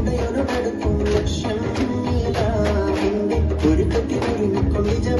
ചിന്തയൊരു കടുക്കും ലക്ഷ്യം ഒരു കുട്ടി കൊണ്ട് നിജം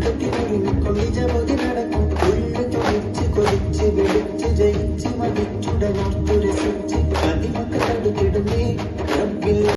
ഒരുക്കത്തിൽ ഒരുങ്ങിക്കൊണ്ട് ജപതി നടക്കും ഉള്ളു തൊഴിച്ച് കൊതിച്ച് വെളിച്ച് ജയിച്ച് മതിച്ചുടനോർത്തു രസിച്ച് തടുക്കിടുന്നേ